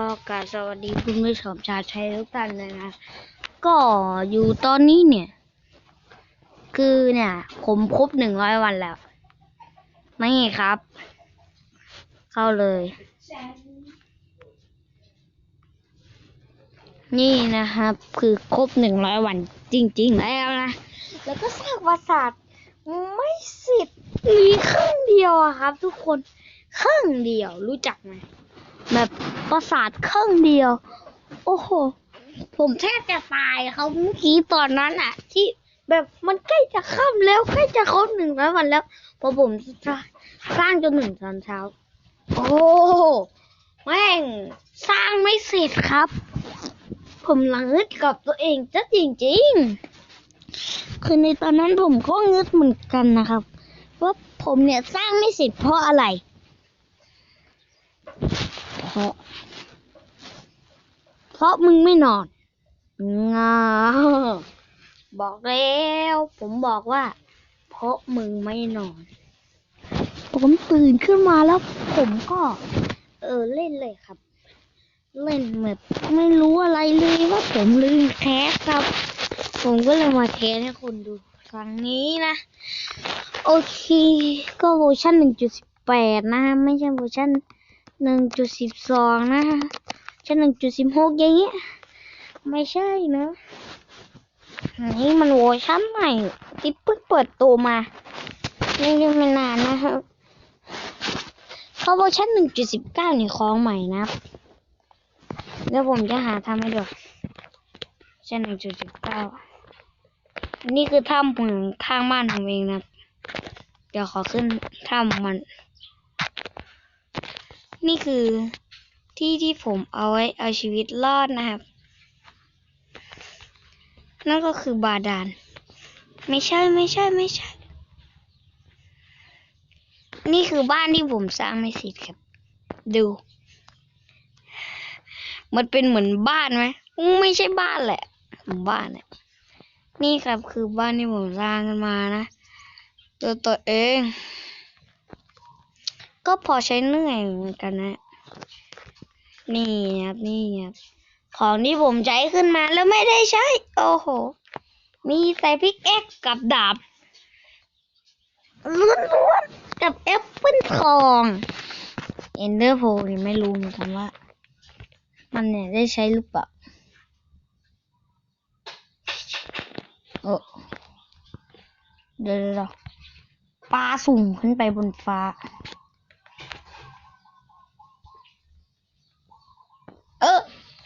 ก็กาบสวัสดีคุณผู้ชมชาวไทยทุกท่านเลยนะ ก็อยู่ตอนนี้เนี่ย คือเนี่ย ผมครบหนึ่งร้อยวันแล้ว ไม่ครับ เข้าเลย นี่นะครับ คือครบหนึ่งร้อยวันจริง ๆ แล้วนะ แล้วก็สร้างปราสาทไม่สิบมีครึ่งเดียวครับ ทุกคนครึ่งเดียวรู้จักไหม แบบปราสาทครึ่งเดียว โอ้โห ผมแทบจะตายเขาเมื่อกี้ตอนนั้นอะที่แบบมันใกล้จะค่ำแล้วใกล้จะครบหนึ่งร้อยวันแล้วพอผมสร้างจนหนึ่งตอนเช้า โอ้โหแม่งสร้างไม่เสร็จครับ ผมหลังงึดกับตัวเองจะจริงๆ คือในตอนนั้นผมก็งึดเหมือนกันนะครับ ว่าผมเนี่ยสร้างไม่เสร็จเพราะอะไร ราะ เพราะมึงไม่นอนงาบอกแล้ว ผมบอกว่า เพราะมึงไม่นอน ผมตื่นขึ้นมาแล้ว ผมก็ เออเล่นเลยครับ เล่นแบบไม่รู้อะไรเลยว่าผมลืมแคสครับ ผมก็เลยมาแคสให้คนดูครั้งนี้นะ โอเค ก็เวอร์ชันหนึ่งจุดสิบแปดนะ ไม่ใช่เวอร์ชัน หนึ่งจุดสิบสองนะฮะใชันหนึ่งจุดสิบหกอย่างเงี้ย ไม่ใช่นะนี่มันเวอร์ชันใหม่ที่เพิ่งเปิดตัวมาไม่ได้ไม่นานนะครับเขาเวอร์ชันหนึ่งจุดสิบเก้านี่ของใหม่นะครับเดี๋ยวผมจะหาทำให้ดูใชั้นหนึ่งจุดสิบเก้านี่คือถ้ำของข้างบ้านผมเองนะครับเดี๋ยวขอขึ้นถ้ำมัน นี่คือที่ที่ผมเอาไว้เอาชีวิตรอดนะครับ นั่นก็คือบาดาล ไม่ใช่ไม่ใช่ไม่ใช่ นี่คือบ้านที่ผมสร้างไม่เสร็จครับ ดู มันเป็นเหมือนบ้านไหม ไม่ใช่บ้านแหละบ้านเนี่ยนี่ครับคือบ้านที่ผมสร้างกันมานะ ตัวตัวเอง ก็พอใช้เหนื่อยเหมือนกันนะ นี่ครับนี่ครับของที่ผมใช้ขึ้นมาแล้วไม่ได้ใช้ โอ้โห มีใส่พิกแอ็กกับดาบล้วนๆกับแอปเปิลทองเอนเดอร์โพนี่ไม่รู้เหมือนกันว่า มันเนี่ยได้ใช้หรือเปล่าโอ้เดี๋ยวเดี๋ยวเดี๋ยวปลาสูงขึ้นไปบนฟ้า เออ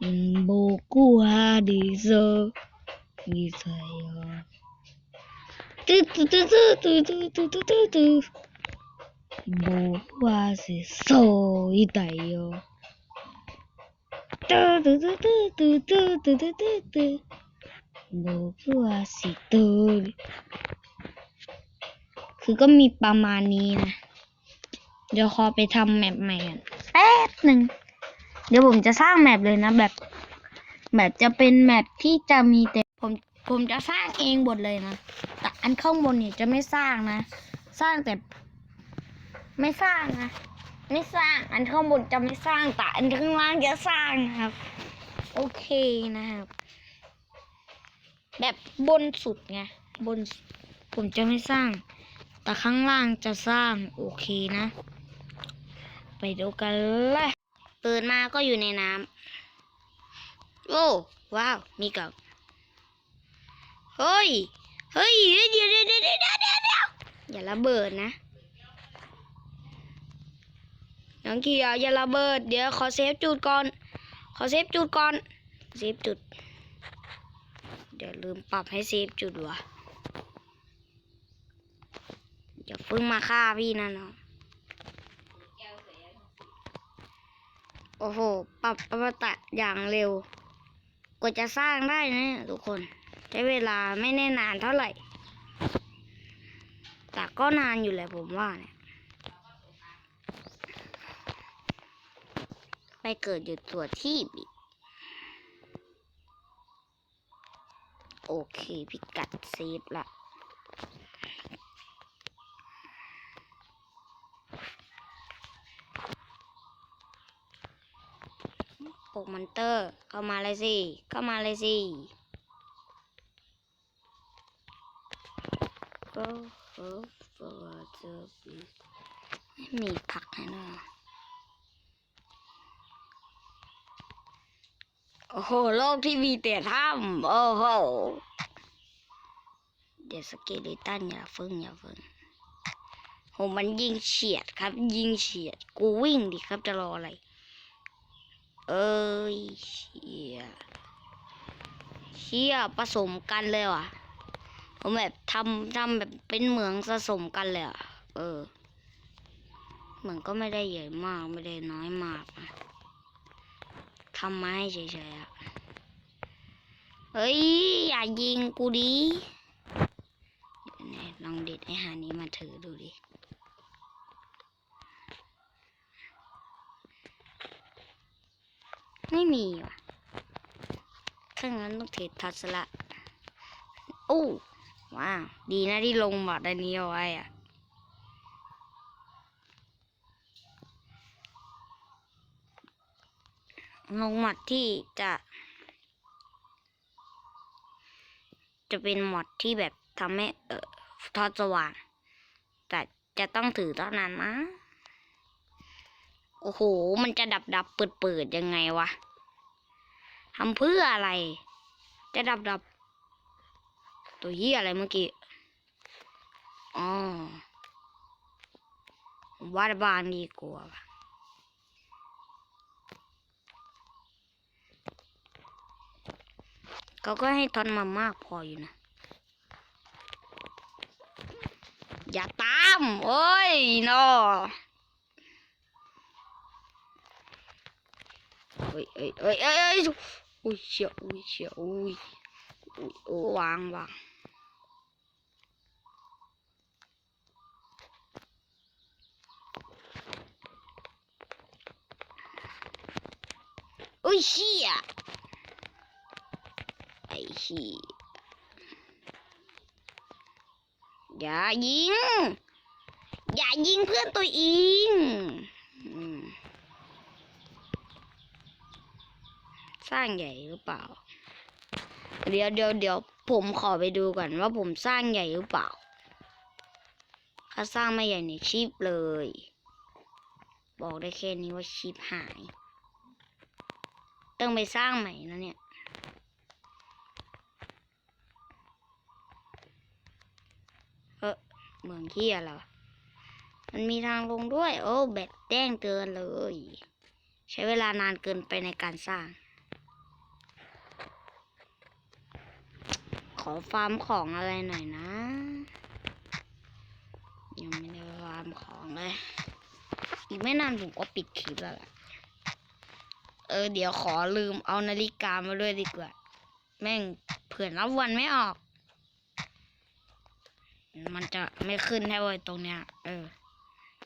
beaucoup à des heures. Des heures. Beaucoup à des soldats. บอกว่าสิตัวคือก็มีประมาณนี้นะ เดี๋ยวขอไปทำแมปใหม่กันแป๊บหนึ่ง เดี๋ยวผมจะสร้างแมปเลยนะแบบแบบจะเป็นแมปที่จะมีแต่ผมผมจะสร้างเองหมดเลยนะแต่อันข้างบนเนี่ยจะไม่สร้างนะ สร้างแต่ ไม่สร้างนะไม่สร้าง อันข้างบนจะไม่สร้างแต่อันข้างล่างจะสร้างนะครับ โอเคนะครับ แบบบนสุดไงบนผมจะไม่สร้าง แต่ข้างล่างจะสร้างโอเคนะ ไปดูกันเลย เปิดมาก็อยู่ในน้ำโอ้ว้าว มีกับเฮ้ย เฮ้ย เดี๋ยวเดี๋ยวเดี๋ยวเดี๋ยวเดี๋ยวอย่าระเบิดนะน้องเขียอย่าระเบิด เดี๋ยวขอเซฟจุดก่อน ขอเซฟจุดก่อน เซฟจุด เดี๋ยวลืมปรับให้เซฟจุดวะอย่าเพิ่งมาฆ่าพี่นะน้อง โอ้โห ปรับอมตะอย่างเร็ว กว่าจะสร้างได้นี่ทุกคน ใช้เวลาไม่แน่นานเท่าไหร่ แต่ก็นานอยู่แหละผมว่าเนี่ย ไปเกิดอยู่ตัวที่บิโอเค พิกัดเซฟละ มอนเตอร์ เข้ามาเลยสิ เข้ามาเลยสิ Go go for the beast ไม่มีผักให้ด้วโอ้โห โลกที่มีแต่ถ้ำโอ้โห เดี๋ยวสเกเลตันอย่าฟึ่งอย่าฟึ่งโหมันยิงเฉียดครับ ยิงเฉียด กูวิ่งดิครับจะรออะไร เอ้ยเชี่ยเชี่ยผสมกันเลยว่ะผมแบบทำทำแบบเป็นเหมืองผสมกันเลยอะ เออ เหมืองก็ไม่ได้ใหญ่มากไม่ได้น้อยมากนะทำมาให้เฉยๆอะเฮ้ย อย่ายิงกูดีลองเด็ดไอ้หานี้มาถือดูดิ ไม่มีว่ะถ้างั้นต้องเทรดทัศละโอ้ว้าว ดีนะที่ลงหมอดอันนี้เอาไว้อะลงหมอดที่จะ จะเป็นหมอดที่แบบทำให้เออทอดสว่าง แต่จะต้องถือเท่านั้นนะ โอ้โห มันจะดับดับเปิดเปิดยังไงวะทำเพื่ออะไร จะดับดับ ตัวเหี้ยอะไรเมื่อกี้ อ๋อวาดบ้านดีกว่าว่ะเขาก็ให้ทอนมามากพออยู่นะ อย่าตาม โอ้ยนอ เอ้ยเอ้ยเอ้ยเอ้ยเอ้ยอุ้ยเชียวอุ้ยเชียวอุ้ยอุ้ยโอ้วางวางอุ้ยเชี่ยไอ้เชี่ยอย่ายิง อย่ายิงเพื่อนตัวเองอืมส ร้างใหญ่หรือเปล่า เดี๋ยวเดี๋ยวเดี๋ยวผมขอไปดูก่อนว่าผมสร้างใหญ่หรือเปล่า ถ้าสร้างไม่ใหญ่เนี่ยชีพเลย บอกได้แค่นี้ว่าชีพหาย ต้องไปสร้างใหม่นะเนี่ยเออเมืองที่อะไรวมันมีทางลงด้วย โอ้แบตแจ้งเตือนเลย ใช้เวลานานเกินไปในการสร้าง อฟาร์มของอะไรหน่อยนะ ยังไม่ได้ฟาร์มของเลย อีกไม่นานผมก็ปิดคลิปแล้วล่ะเออเดี๋ยวขอลืมเอานาฬิกามาด้วยดีกว่า แม่งเผื่อนับวันไม่ออก มันจะไม่ขึ้นให้ไว้ตรงเนี้ย เออ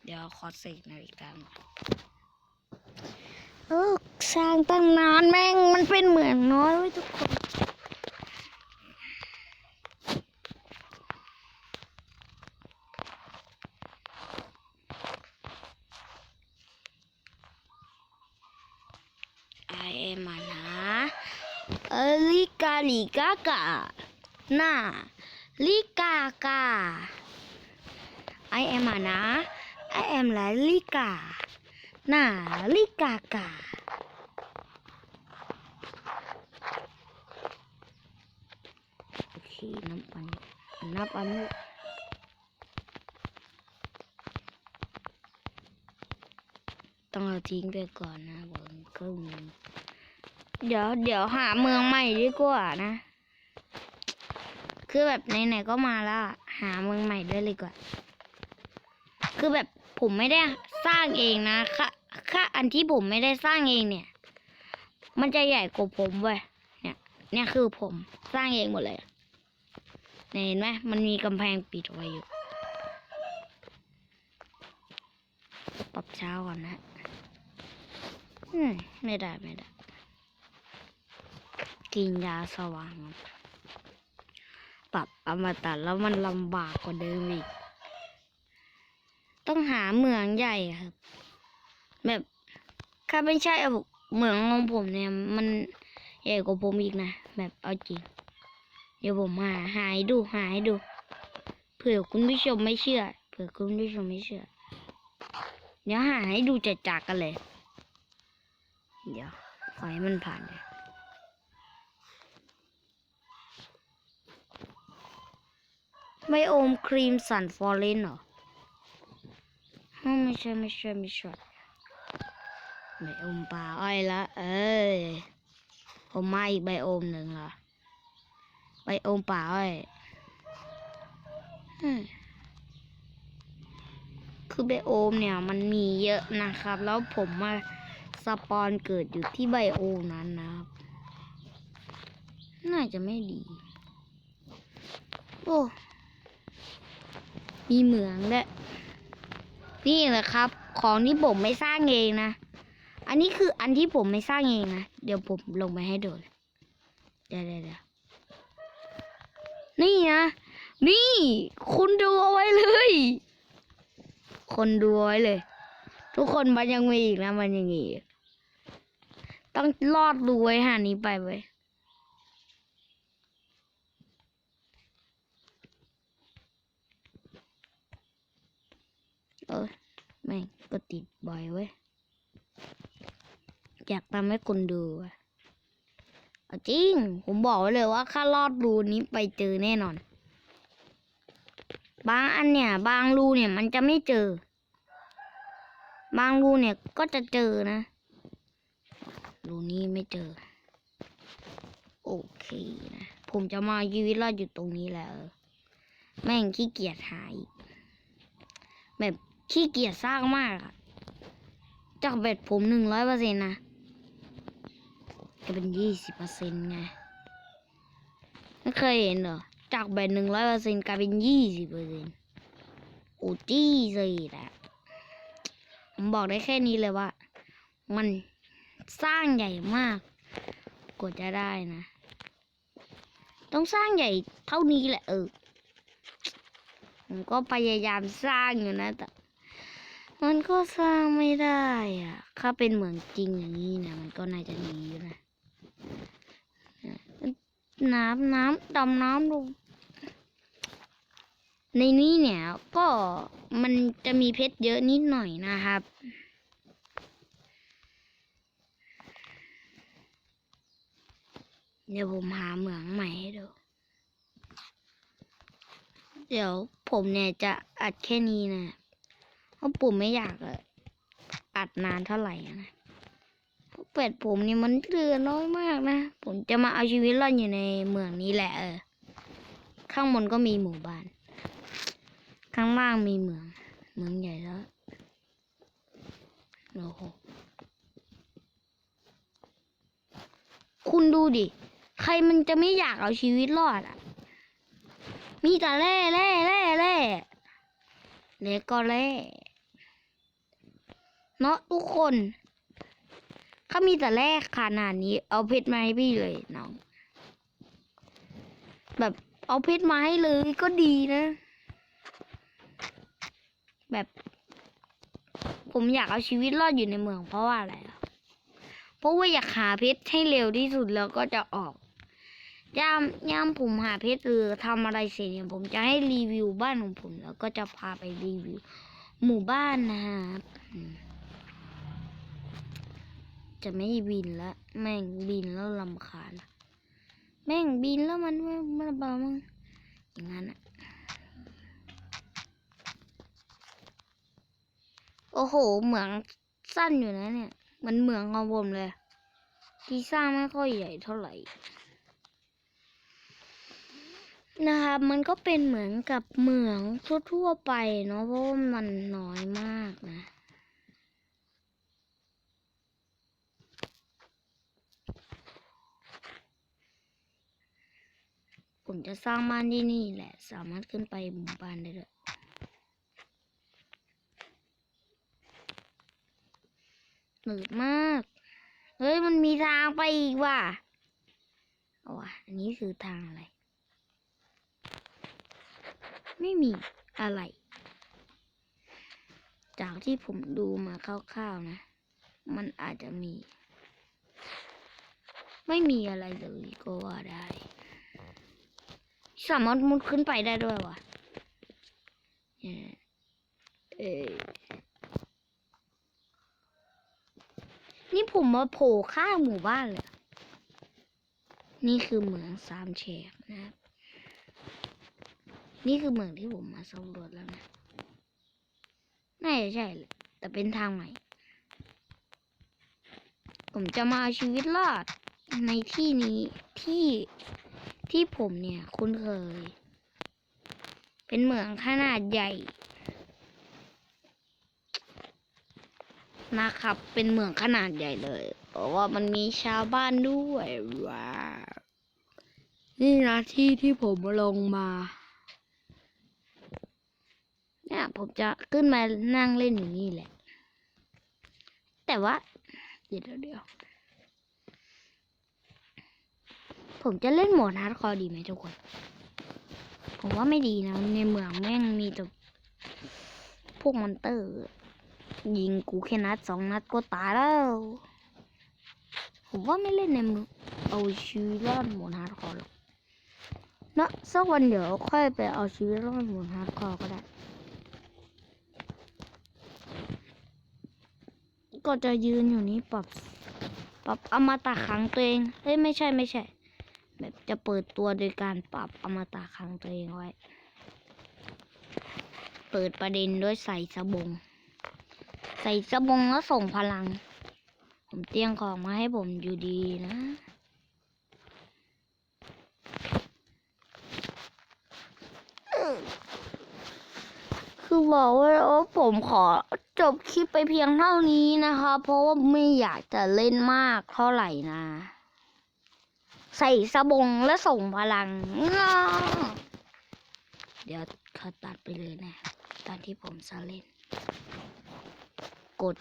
เดี๋ยวขอเสกนาฬิกามาเออสร้างตั้งนานแม่งมันเป็นเหมือนน้อยเว้ทุกคน I am อะนะเออลิกาลิ กากานาลิกากา I am อะนะ I am ละลิกานาลิกากาโอเคน้ำปันน้ำปันต้องเอาทิ้งไปก่อนนะผมครึ่งหนึงเดี๋ยวเดี๋ยวหาเมืองใหม่ดีกว่านะ คือแบบไหนๆก็มาแล้ว หาเมืองใหม่ด้วยเลยกว่า คือแบบผมไม่ได้สร้างเองนะค่ะค่าอันที่ผมไม่ได้สร้างเองเนี่ย มันจะใหญ่กว่าผมเว้ยเนี่ย เนี่ยคือผมสร้างเองหมดเลยเนี่ยเห็นไหมมันมีกำแพงปิดไว้อยู่ ปรับเช้าก่อนนะอืมไม่ได้ไม่ได้กินยาสว่าง ครับปรับอมตะแล้วมันลำบากกว่าเดิมอีก ต้องหาเหมืองใหญ่ครับ แบบถ้าไม่ใช่เหมืองของผมเนี่ย มันใหญ่กว่าผมอีกนะแบบเอาจริง เดี๋ยวผมหาหายดูหายดู เผื่อคุณผู้ชมไม่เชื่อ เผื่อคุณผู้ชมไม่เชื่อ เดี๋ยวหาให้ดูจัดจากกันเลย เดี๋ยวขอให้มันผ่านเลย ไบโอมครีมสันฟอร์เรนเหรอไม่ใช่ไม่ใช่ไม่ใช่ไบโอมป่าอ้อยละ เอ้ยผมมาอีกไบโอมหนึ่งละไบโอมป่าอ้อยคือไบโอมเนี่ยมันมีเยอะนะครับ แล้วผมมาสปอนเกิดอยู่ที่ไบโอมนั้นนะครับ น่าจะไม่ดี โอ้ มีเหมืองด้วยนี่แหละครับ ของที่ผมไม่สร้างเองนะ อันนี้คืออันที่ผมไม่สร้างเองนะ เดี๋ยวผมลงไปให้ดูเดี๋ยวเดี๋ยวเดี๋ยวนี่นะ นี่ คุณดูเอาไว้เลย คนดูไว้เลย ทุกคนมันยังมีอีกนะมันยังมีอีกต้องรอดรูไว้หานี้ไปไว้ เออแม่งก็ติดบ่อยเว้ย อยากทำให้คนดูอะจริง ผมบอกไว้เลยว่าถ้ารอดรูนี้ไปเจอแน่นอน บางอันเนี่ย บางรูเนี่ยมันจะไม่เจอ บางรูเนี่ยก็จะเจอนะ รูนี้ไม่เจอ โอเคนะ ผมจะมาชีวิตรอดอยู่ตรงนี้แหละเออแม่งขี้เกียจหาอีกแบบ ขี้เกียจสร้างมากอะจากเบ็ดผมหนึ่งร้อยเปอร์เซ็นต์นะจะเป็นยี่สิบเปอร์เซ็นต์ไงไม่เคยเห็นเหรอจากแบตหนึ่งร้อยเปอร์เซ็นต์กลายเป็นยี่สิบเปอร์เซ็นต์โอ้จี้สิแหละผมบอกได้แค่นี้เลยว่า มันสร้างใหญ่มากกว่าจะได้นะ ต้องสร้างใหญ่เท่านี้แหละเออผมก็พยายามสร้างอยู่นะแต่ มันก็สร้างไม่ได้อะ ถ้าเป็นเหมืองจริงอย่างนี้เนี่ยมันก็น่าจะดีนะน้ำน้ำดำน้ำลงในนี้เนี่ยก็มันจะมีเพชรเยอะนิดหน่อยนะครับ เดี๋ยวผมหาเหมืองใหม่ให้ดู เดี๋ยวผมเนี่ยจะอัดแค่นี้นะ เพราะผมไม่อยากอะอัดนานเท่าไหร่นะเพราะเป็ดผมนี่มันเหลือน้อยมากนะ ผมจะมาเอาชีวิตรอดอยู่ในเมืองนี้แหละเออ ข้างบนก็มีหมู่บ้าน ข้างล่างมีเมือง เมืองใหญ่แล้วโอ้โหคุณดูดิ ใครมันจะไม่อยากเอาชีวิตรอดอะ มีแต่แร่แร่แร่แร่เล็กก็แร่ เนาะทุกคนถ้ามีแต่แร่ขนาดนี้ เอาเพชรมาให้พี่เลยน้อง แบบเอาเพชรมาให้เลยก็ดีนะ แบบ ผมอยากเอาชีวิตรอดอยู่ในเมืองเพราะว่าอะไรเพราะว่าอยากหาเพชรให้เร็วที่สุดแล้วก็จะออกยามยามผมหาเพชรหรือทำอะไรเสร็จเนี่ยผมจะให้รีวิวบ้านของผม แล้วก็จะพาไปรีวิว หมู่บ้านนะครับ จะไม่บินละแม่งบินแล้วลำคาญแม่งบินแล้วมันไม่ไม่เบามึงอย่างนั้นอะโอ้โห เหมืองสั้นอยู่นะเนี่ยมันเหมืองของผมเลยที่สร้างไม่ค่อยใหญ่เท่าไหร่นะครับ มันก็เป็นเหมือนกับเหมืองทั่วๆไปเนาะเพราะว่ามันน้อยมากนะ ผมจะสร้างบ้านที่นี่แหละ สามารถขึ้นไปหมู่บ้านได้ด้วยหนืดมาก เฮ้ย มันมีทางไปอีกว่ะเอาว่ะ อันนี้คือทางอะไร ไม่มีอะไร จากที่ผมดูมาคร่าวๆนะ มันอาจจะมี ไม่มีอะไรเลยก็ว่าได้ สามารถมุดขึ้นไปได้ด้วยวะเนี่ยเอ้ยนี่ผมมาโผล่ข้างหมู่บ้านเลย นี่คือเหมืองสามแฉกนะครับ นี่คือเหมืองที่ผมมาสำรวจแล้วนะน่าจะใช่แหละแต่เป็นทางใหม่ ผมจะมาเอาชีวิตรอดในที่นี้ที่ ที่ผมเนี่ยคุ้นเคย เป็นเหมืองขนาดใหญ่ นะครับ เป็นเหมืองขนาดใหญ่เลย เพราะว่ามันมีชาวบ้านด้วยว้าวนี่นะที่ที่ผมลงมา เนี่ยผมจะขึ้นมานั่งเล่นอยู่นี่แหละ แต่ว่า เดี๋ยวเดี๋ยว ผมจะเล่นโหมดฮาร์ดคอร์ดีไหมทุกคน ผมว่าไม่ดีนะ ในเมืองแม่งมีแต่พวกมอนเตอร์ ยิงกูแค่นัดสองนัดก็ตายแล้ว ผมว่าไม่เล่นในเมืองเอาชีวิตรอดโหมดฮาร์ดคอร์หรอกนะสักวันเดี๋ยวค่อยไปเอาชีวิตรอดโหมดฮาร์ดคอร์ก็ได้ก็จะยืนอยู่นี้ปรับปรับอมตะขังตัวเองเฮ้ยไม่ใช่ไม่ใช่ แบบจะเปิดตัวโดยการปรับอมตะขังตัวเองไว้ เปิดประเด็นด้วยใส่สบง ใส่สบงแล้วส่งพลัง ผมเตรียมของมาให้ผมอยู่ดีนะคือบอกว่าผมขอจบคลิปไปเพียงเท่านี้นะคะ เพราะว่าไม่อยากจะเล่นมากเท่าไหร่นะ ใส่สบงและส่งพลัง เดี๋ยวเขาตัดไปเลยนะ ตอนที่ผมซาเล่น กด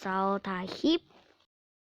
เซาถ่ายคลิป